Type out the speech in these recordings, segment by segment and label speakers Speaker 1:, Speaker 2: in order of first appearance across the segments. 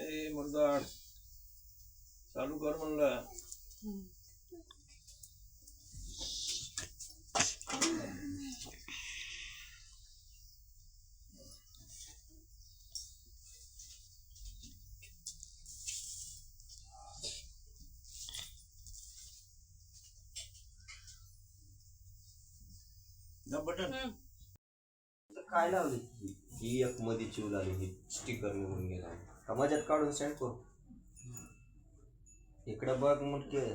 Speaker 1: ए मुरदाड. चालू कर म्हणलं. दाब बटन.
Speaker 2: काय लावली? ही एक मध्ये चिव लावली ही स्टिकर निघून गेला. का मजात काढून सेंड करू इकडं बघ मुलके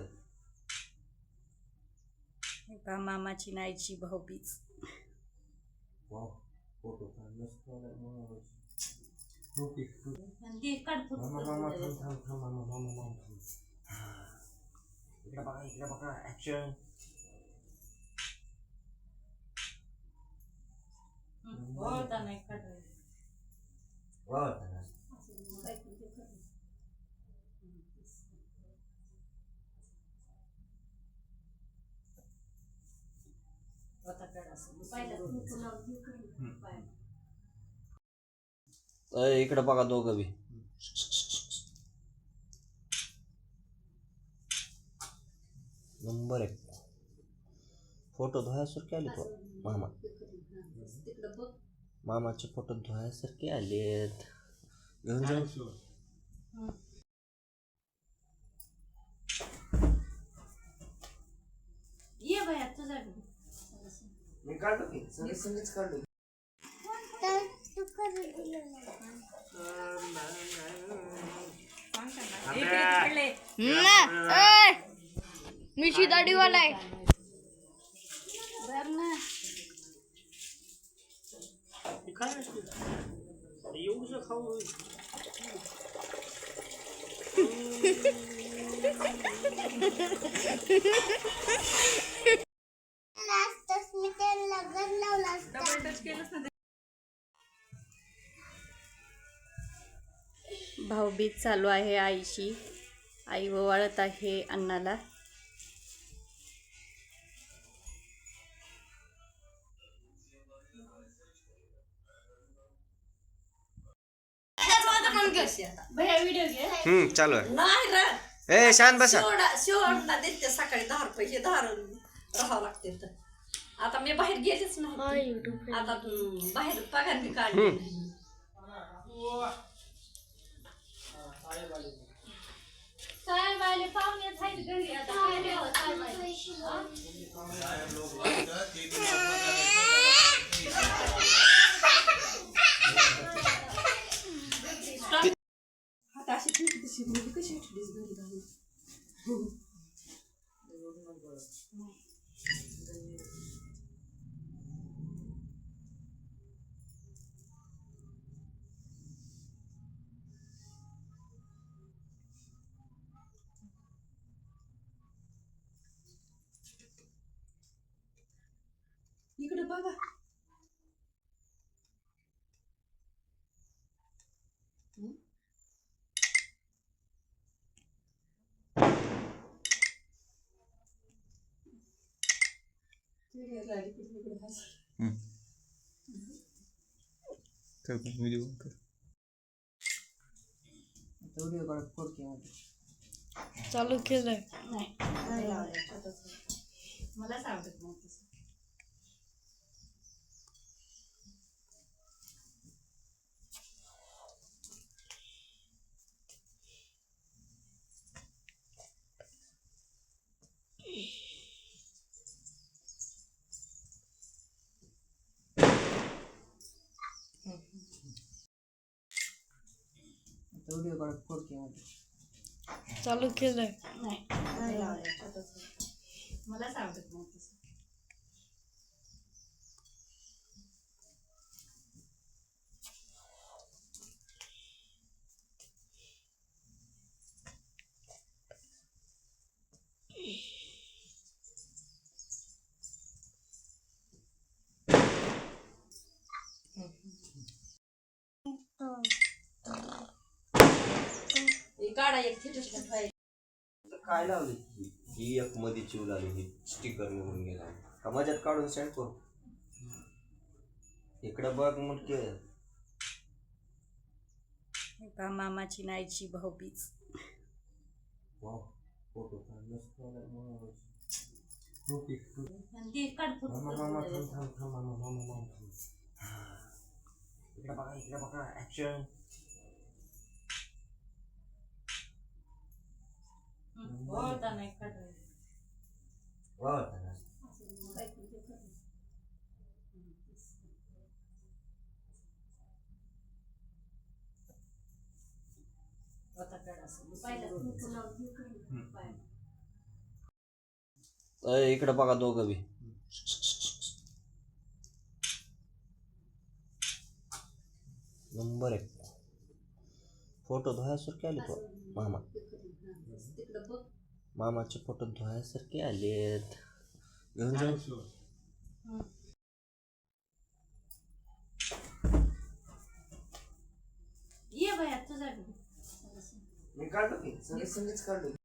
Speaker 3: का मामाची नाईची भाऊबीज
Speaker 2: फोटो काढ इकडं बघा दोघं बी. नंबर एक. फोटो धुवायसारखे आले तो? मामा. मामाचे फोटो धुवायसारखे आलेत. घेऊन जाऊ.
Speaker 3: ये बाया तुझा
Speaker 2: मी काढलो की? सगळे सगळेच काढलो
Speaker 4: मी शिदाडीवाला आहे.
Speaker 3: भाऊबीज चालू आहे आईशी. आई ओवाळत आहे अण्णाला
Speaker 2: हम्म चालू आहे.
Speaker 5: नाही रे.
Speaker 2: ए शांत बसा.
Speaker 5: शिवडा देते सकाळी दहा रुपये दहा राहावं लागते तर. आता मी बाहेर गेलेच नाही आता हम्म, बाहेर पगार बी काढली नाही. पाहुणे आहेत घरी आता. काय द्यावं साहेबाले? आता अशी ठेवली तशी मुली कशी ठेवलीस घरी घालून इकडे बघा
Speaker 3: चालू केलंय
Speaker 5: नाही नाही छोटंसं. मलाच आवडत नाही तसं
Speaker 3: चालू केलंय
Speaker 5: नाही नाही लावलं छोटंसं. मलाच आवडत. नाही तसं. हे एक.
Speaker 2: काय लावली? ही एक मध्ये चिव लावली ही स्टिकर निघून गेला. का मजात काढून सेंड करू इकडं बघ मुलके
Speaker 3: हे पहा मामाची नाईची भाऊबीज
Speaker 2: वाव फोटो काढ मस्त आला मग.
Speaker 5: आणि ते काढ फोटो.
Speaker 2: मामा मामा थांब थांब थांब मामा मामा मामा थांब हा. इकडे बघा इकडे बघा ऍक्शन
Speaker 5: वळता नाही काढायचं.
Speaker 2: वा
Speaker 5: वळता काढायचं. पहिला फोटो लावून हे करू. पाय.
Speaker 2: इकडे बघा दोघं बी. नंबर एक. फोटो धुवायसारखे आले तो. मामा. मामाचे फोटो धुवायसारखे आलेत. घेऊन जाऊ.
Speaker 5: ये बाया तुझा
Speaker 2: मी काढलो की सगळे संगीच काढलो